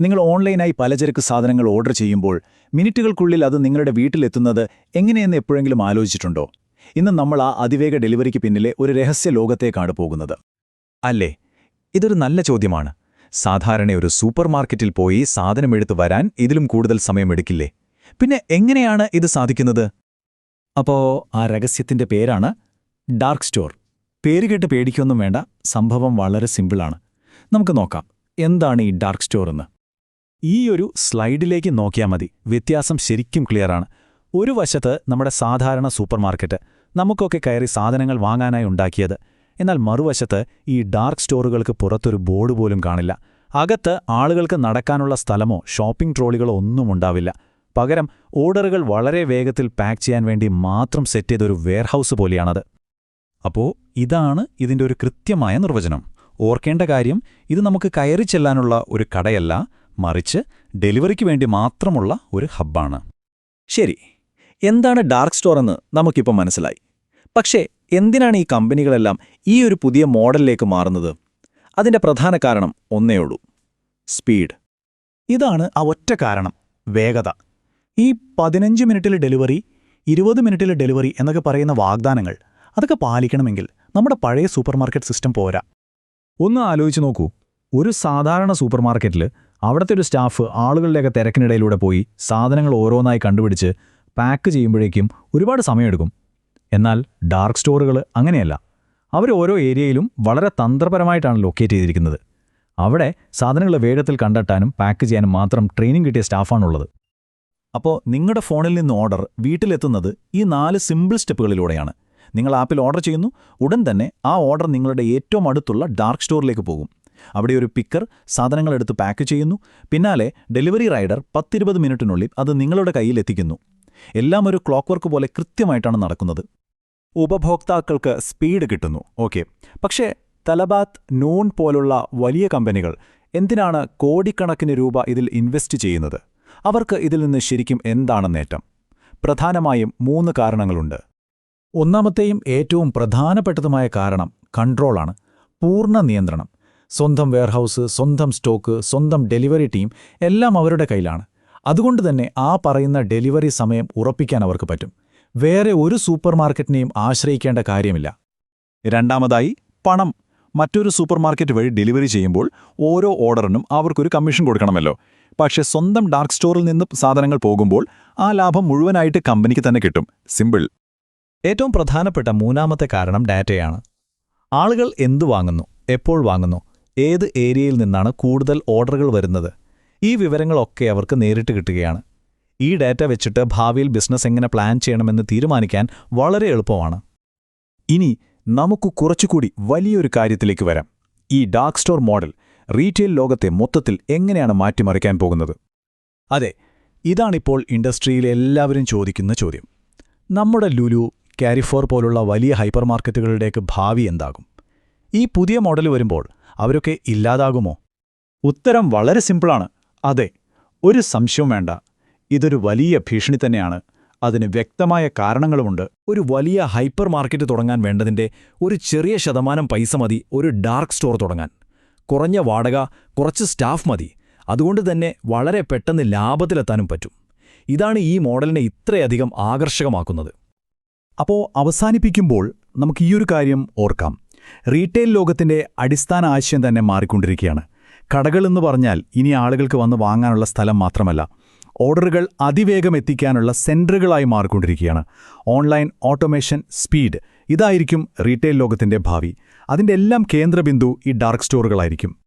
നിങ്ങൾ ഓൺലൈനായി പലചരക്ക് സാധനങ്ങൾ ഓർഡർ ചെയ്യുമ്പോൾ മിനിറ്റുകൾക്കുള്ളിൽ അത് നിങ്ങളുടെ വീട്ടിലെത്തുന്നത് എങ്ങനെയെന്ന് എപ്പോഴെങ്കിലും ആലോചിച്ചിട്ടുണ്ടോ? ഇന്ന് നമ്മൾ ആ അതിവേഗ ഡെലിവറിക്ക് പിന്നിലെ ഒരു രഹസ്യ ലോകത്തേക്കാണ് പോകുന്നത്. അല്ലേ? ഇതൊരു നല്ല ചോദ്യമാണ്. സാധാരണ ഒരു സൂപ്പർമാർക്കറ്റിൽ പോയി സാധനമെടുത്ത് വരാൻ ഇതിലും കൂടുതൽ സമയമെടുക്കില്ലേ പിന്നെ എങ്ങനെയാണ് ഇത് സാധിക്കുന്നത്? അപ്പോ ആ രഹസ്യത്തിന്റെ പേരാണ് ഡാർക്ക് സ്റ്റോർ. പേര് കേട്ട് പേടിക്കൊന്നും വേണ്ട. സംഭവം വളരെ സിമ്പിളാണ്. നമുക്ക് നോക്കാം. എന്താണ് ഈ ഡാർക്ക് സ്റ്റോർ എന്ന്? ഈ ഒരു സ്ലൈഡിലേക്ക് നോക്കിയാൽ മതി. വ്യത്യാസം ശരിക്കും ക്ലിയറാണ്. ഒരു വശത്ത് നമ്മുടെ സാധാരണ സൂപ്പർമാർക്കറ്റ് നമുക്കൊക്കെ കയറി സാധനങ്ങൾ വാങ്ങാനായി ഉണ്ടാക്കിയത്. എന്നാൽ മറുവശത്ത് ഈ ഡാർക്ക് സ്റ്റോറുകൾക്ക് പുറത്തൊരു ബോർഡ് പോലും കാണില്ല. അകത്ത് ആളുകൾക്ക് നടക്കാനുള്ള സ്ഥലമോ ഷോപ്പിംഗ് ട്രോളികളോ ഒന്നും ഉണ്ടാവില്ല. പകരം ഓർഡറുകൾ വളരെ വേഗത്തിൽ പാക്ക് ചെയ്യാൻ വേണ്ടി മാത്രം സെറ്റ് ചെയ്തൊരു വെയർഹൌസ് പോലെയാണത്. അപ്പോൾ ഇതാണ് ഇതിന്റെ ഒരു കൃത്യമായ നിർവചനം. ഓർക്കേണ്ട കാര്യം ഇത് നമുക്ക് കയറി ചെല്ലാനുള്ള ഒരു കടയല്ല മറിച്ച് ഡെലിവറിക്ക് വേണ്ടി മാത്രമുള്ള ഒരു ഹബ്ബാണ്. ശരി. എന്താണ് ഡാർക്ക് സ്റ്റോർ എന്ന് നമുക്കിപ്പോൾ മനസ്സിലായി. പക്ഷേ എന്തിനാണ് ഈ കമ്പനികളെല്ലാം ഈ ഒരു പുതിയ മോഡലിലേക്ക് മാറുന്നത്? അതിന്റെ പ്രധാന കാരണം ഒന്നേയുള്ളൂ സ്പീഡ്. ഇതാണ് ആ ഒറ്റ കാരണം വേഗത. ഈ പതിനഞ്ച് മിനിറ്റിൽ ഡെലിവറി ഇരുപത് മിനിറ്റിൽ ഡെലിവറി എന്നൊക്കെ പറയുന്ന വാഗ്ദാനങ്ങൾ അതൊക്കെ പാലിക്കണമെങ്കിൽ നമ്മുടെ പഴയ സൂപ്പർമാർക്കറ്റ് സിസ്റ്റം പോരാ. ഒന്ന് ആലോചിച്ച് നോക്കൂ. ഒരു സാധാരണ സൂപ്പർമാർക്കറ്റിൽ അവിടുത്തെ ഒരു സ്റ്റാഫ് ആളുകളുടെയൊക്കെ തിരക്കിനിടയിലൂടെ പോയി സാധനങ്ങൾ ഓരോന്നായി കണ്ടുപിടിച്ച് പാക്ക് ചെയ്യുമ്പോഴേക്കും ഒരുപാട് സമയമെടുക്കും. എന്നാൽ ഡാർക്ക് സ്റ്റോറുകൾ അങ്ങനെയല്ല. അവർ ഓരോ ഏരിയയിലും വളരെ തന്ത്രപരമായിട്ടാണ് ലൊക്കേറ്റ് ചെയ്തിരിക്കുന്നത്. അവിടെ സാധനങ്ങൾ വേഗത്തിൽ കണ്ടെത്താനും പാക്ക് ചെയ്യാനും മാത്രം ട്രെയിനിങ് കിട്ടിയ സ്റ്റാഫാണുള്ളത്. അപ്പോൾ നിങ്ങളുടെ ഫോണിൽ നിന്ന് ഓർഡർ വീട്ടിലെത്തുന്നത് ഈ നാല് സിമ്പിൾ സ്റ്റെപ്പുകളിലൂടെയാണ്. നിങ്ങൾ ആപ്പിൽ ഓർഡർ ചെയ്യുന്നു ഉടൻ തന്നെ ആ ഓർഡർ നിങ്ങളുടെ ഏറ്റവും അടുത്തുള്ള ഡാർക്ക് സ്റ്റോറിലേക്ക് പോകും. അവിടെ ഒരു പിക്കർ സാധനങ്ങൾ എടുത്ത് പാക്ക് ചെയ്യുന്നു. പിന്നാലെ ഡെലിവറി റൈഡർ പത്തിരുപത് മിനിറ്റിനുള്ളിൽ അത് നിങ്ങളുടെ കയ്യിൽ എത്തിക്കുന്നു. എല്ലാം ഒരു ക്ലോക്ക് വർക്ക് പോലെ കൃത്യമായിട്ടാണ് നടക്കുന്നത്. ഉപഭോക്താക്കൾക്ക് സ്പീഡ് കിട്ടുന്നു. ഓക്കെ പക്ഷേ തലബാത്ത് നൂൺ പോലുള്ള വലിയ കമ്പനികൾ എന്തിനാണ് കോടിക്കണക്കിന് രൂപ ഇതിൽ ഇൻവെസ്റ്റ് ചെയ്യുന്നത്? അവർക്ക് ഇതിൽ നിന്ന് ശരിക്കും എന്താണ് നേട്ടം? പ്രധാനമായും മൂന്ന് കാരണങ്ങളുണ്ട്. ഒന്നാമത്തെയും ഏറ്റവും പ്രധാനപ്പെട്ടതുമായ കാരണം കൺട്രോളാണ് പൂർണ നിയന്ത്രണം. സ്വന്തം വെയർഹൗസ് സ്വന്തം സ്റ്റോക്ക് സ്വന്തം ഡെലിവറി ടീം എല്ലാം അവരുടെ കയ്യിലാണ്. അതുകൊണ്ട് തന്നെ ആ പറയുന്ന ഡെലിവറി സമയം ഉറപ്പിക്കാൻ അവർക്ക് പറ്റും. വേറെ ഒരു സൂപ്പർമാർക്കറ്റിനെയും ആശ്രയിക്കേണ്ട കാര്യമില്ല. രണ്ടാമതായി പണം. മറ്റൊരു സൂപ്പർമാർക്കറ്റ് വഴി ഡെലിവറി ചെയ്യുമ്പോൾ ഓരോ ഓർഡറിനും അവർക്കൊരു കമ്മീഷൻ കൊടുക്കണമല്ലോ. പക്ഷെ സ്വന്തം ഡാർക്ക് സ്റ്റോറിൽ നിന്ന് സാധനങ്ങൾ പോകുമ്പോൾ ആ ലാഭം മുഴുവനായിട്ട് കമ്പനിക്ക് തന്നെ കിട്ടും. സിമ്പിൾ. ഏറ്റവും പ്രധാനപ്പെട്ട മൂന്നാമത്തെ കാരണം ഡാറ്റയാണ്. ആളുകൾ എന്തു വാങ്ങുന്നു? എപ്പോൾ വാങ്ങുന്നു? ഏത് ഏരിയയിൽ നിന്നാണ് കൂടുതൽ ഓർഡറുകൾ വരുന്നത്? ഈ വിവരങ്ങളൊക്കെ അവർക്ക് നേരിട്ട് കിട്ടുകയാണ്. ഈ ഡാറ്റ വെച്ചിട്ട് ഭാവിയിൽ ബിസിനസ് എങ്ങനെ പ്ലാൻ ചെയ്യണമെന്ന് തീരുമാനിക്കാൻ വളരെ എളുപ്പമാണ്. ഇനി നമുക്ക് കുറച്ചുകൂടി വലിയൊരു കാര്യത്തിലേക്ക് വരാം. ഈ ഡാർക്ക് സ്റ്റോർ മോഡൽ റീറ്റെയിൽ ലോകത്തെ മൊത്തത്തിൽ എങ്ങനെയാണ് മാറ്റിമറിക്കാൻ പോകുന്നത്? അതെ ഇതാണിപ്പോൾ ഇൻഡസ്ട്രിയിലെ എല്ലാവരും ചോദിക്കുന്ന ചോദ്യം. നമ്മുടെ ലുലു കാരിഫോർ പോലുള്ള വലിയ ഹൈപ്പർ മാർക്കറ്റുകളുടെയൊക്കെ ഭാവി എന്താകും? ഈ പുതിയ മോഡൽ വരുമ്പോൾ അവരൊക്കെ ഇല്ലാതാകുമോ? ഉത്തരം വളരെ സിമ്പിളാണ്. അതെ ഒരു സംശയവും വേണ്ട. ഇതൊരു വലിയ ഭീഷണി തന്നെയാണ്. അതിന് വ്യക്തമായ കാരണങ്ങളുമുണ്ട്. ഒരു വലിയ ഹൈപ്പർ മാർക്കറ്റ് തുടങ്ങാൻ വേണ്ടതിന്റെ ഒരു ചെറിയ ശതമാനം പൈസ മതി ഒരു ഡാർക്ക് സ്റ്റോർ തുടങ്ങാൻ. കുറഞ്ഞ വാടക കുറച്ച് സ്റ്റാഫ് മതി. അതുകൊണ്ട് തന്നെ വളരെ പെട്ടെന്ന് ലാഭത്തിലെത്താനും പറ്റും. ഇതാണ് ഈ മോഡലിനെ ഇത്രയധികം ആകർഷകമാക്കുന്നത്. അപ്പോൾ അവസാനിപ്പിക്കുമ്പോൾ നമുക്ക് ഈയൊരു കാര്യം ഓർക്കാം. റീറ്റെയിൽ ലോകത്തിന്റെ അടിസ്ഥാന ആശയം തന്നെ മാറിക്കൊണ്ടിരിക്കുകയാണ്. കടകളെന്ന് പറഞ്ഞാൽ ഇനി ആളുകൾക്ക് വന്ന് വാങ്ങാനുള്ള സ്ഥലം മാത്രമല്ല ഓർഡറുകൾ അതിവേഗം എത്തിക്കാനുള്ള സെന്ററുകളായി മാറിക്കൊണ്ടിരിക്കുകയാണ്. ഓൺലൈൻ ഓട്ടോമേഷൻ സ്പീഡ് ഇതായിരിക്കും റീറ്റെയിൽ ലോകത്തിന്റെ ഭാവി. അതിന്റെ എല്ലാം കേന്ദ്രബിന്ദു ഈ ഡാർക്ക് സ്റ്റോറുകളായിരിക്കും.